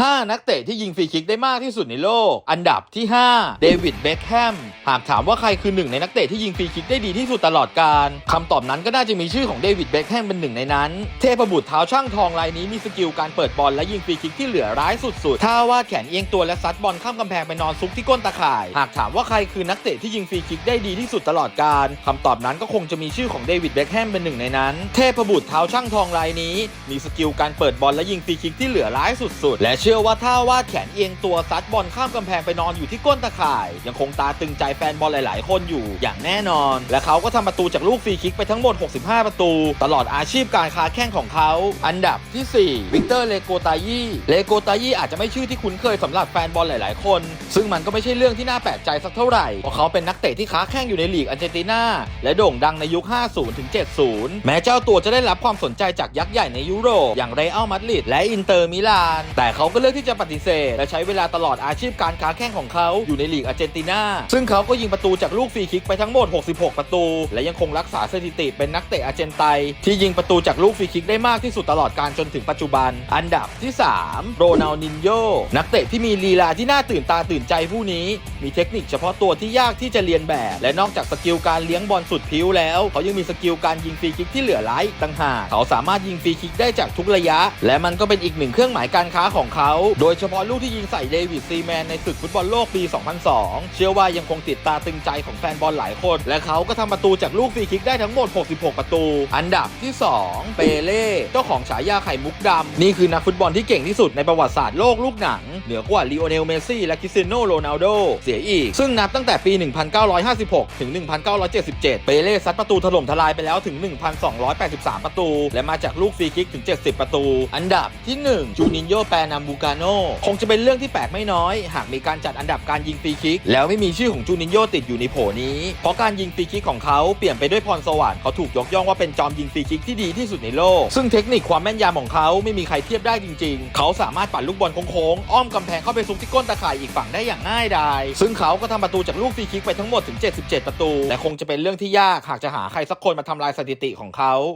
5 นักเตะที่ยิงฟรีคิกได้มากที่สุดในโลก อันดับที่ 5 เดวิด เบคแฮม หากถามว่าใครคือหนึ่งในนักเตะที่ยิงฟรีคิกได้ดีที่สุดตลอดกาลคำตอบนั้นก็น่าจะมีชื่อของเดวิด เบคแฮมเป็นหนึ่งในนั้น เทพบุตรเท้าช่างทองรายนี้มีสกิลการเปิดบอลและยิงฟรีคิกที่เหลือร้ายสุดๆท่าวาดแขนเอียงตัวและซัดบอลข้ามกำแพงไปนอนซุกที่ก้นตาข่าย หากถามว่าใครคือนักเตะที่ยิงฟรีคิกได้ดีที่สุดตลอดกาลคำตอบนั้นก็คงจะมีชื่อของเดวิด เบคแฮมเป็นหนึ่งในนั้น เทพบุตรเท้าช่างทองรายนี้ มีสกิลการเปิดบอลและยิงฟรีคิกที่เหลือร้ายสุดๆ และชื่อว่าถ้าวาดแขนเอียงตัวซัดบอลข้ามกำแพงไปนอนอยู่ที่ก้นตาข่าย ยังคงตาตึงใจแฟนบอลหลาย ๆ คนอยู่อย่างแน่นอน และเขาก็ทำประตูจากลูกฟรีคิกไปทั้งหมด 65 ประตู ตลอดอาชีพการค้าแข้งของเขา อันดับที่ 4 วิกเตอร์เลโกตายีเลโกตายีอาจจะไม่ชื่อที่คุ้นเคยสำหรับแฟนบอลหลาย ๆ คน ซึ่งมันก็ไม่ใช่เรื่องที่น่าแปลกใจสักเท่าไหร่เพราะเขาเป็นนักเตะที่ค้าแข้งอยู่ในลีกอาร์เจนตินาและโด่งดังในยุค 50 ถึง 70 แม้เจ้าตัวจะได้รับความสนใจจากยักษ์ใหญ่ในยุโรปอย่างเรอัลมาดริดและอินเตอร์มิลาน แต่เขาก็เลือกที่จะปฏิเสธ และใช้เวลาตลอดอาชีพการค้าแข้งของเขาอยู่ในลีกอาร์เจนตินา ซึ่งเขาก็ยิงประตูจากลูกฟรีคิกไปทั้งหมด 66 ประตู และยังคงรักษาสถิติเป็นนักเตะอาร์เจนไตที่ยิงประตูจากลูกฟรีคิกได้มากที่สุดตลอดการจนถึงปัจจุบัน อันดับที่ 3 โรนัลดินโยนักเตะที่มีลีลาที่น่าตื่นตาตื่นใจผู้นี้ มีเทคนิคเฉพาะตัวที่ยากที่จะเรียนแบบ และนอกจากสกิลการเลี้ยงบอลสุดพิ้วแล้ว เขายังมีสกิลการยิงฟรีคิกที่เหลือหลายต่างหากเขาสามารถยิงฟรีคิกได้จากทุกระยะ และมันก็เป็นอีกหนึ่งเครื่องหมายการค้าของเขาโดยเฉพาะลูกที่ยิงใส่เดวิดซีแมนในศึกฟุตบอลโลกปี 2002 เชื่อว่ายังคงติดตาตึงใจของแฟนบอลหลายคน และเขาก็ทำประตูจากลูกฟรีคิกได้ทั้งหมด 66 ประตู อันดับที่ 2 เปเล่เจ้าของฉายาไข่มุกดำ นี่คือนักฟุตบอลที่เก่งที่สุดในประวัติศาสตร์โลกลูกหนัง เหนือกว่าลีโอเนล เมสซี่ และคริสเตียโน โรนัลโด เสียอีก ซึ่งนับตั้งแต่ปี 1956 ถึง 1977 เปเล่ซัดประตูถล่มทลายไปแล้วถึง 1,283 ประตู และมาจากลูกฟรีคิกถึง 70 ประตู อันดับที่ 1 จูนินโย แปนัมบูกาโนคงจะเป็นเรื่องที่แปลกไม่น้อย หากมีการจัดอันดับการยิงฟรีคิก แล้วไม่มีชื่อของจูนินโยติดอยู่ในโผนี้ เพราะการยิงฟรีคิกของเขาเปลี่ยนไปด้วยพรสวรรค์เขาถูกยกย่องว่าเป็นจอมยิงฟรีคิกที่ดีที่สุดในโลก ซึ่งเทคนิคความแม่นยำของเขาไม่มีใครเทียบได้จริง ๆ เขาสามารถปั่นลูกบอลโค้งๆอ้อมกำแพงเข้าไปซุกที่ก้นตาข่ายอีกฝั่งได้อย่างง่ายดายซึ่งเขาก็ทำประตูจากลูกฟรีคิกไปทั้งหมดถึง 77 ประตู และคงจะเป็นเรื่องที่ยากหากจะหาใครสักคนมาทำลายสถิติของเขา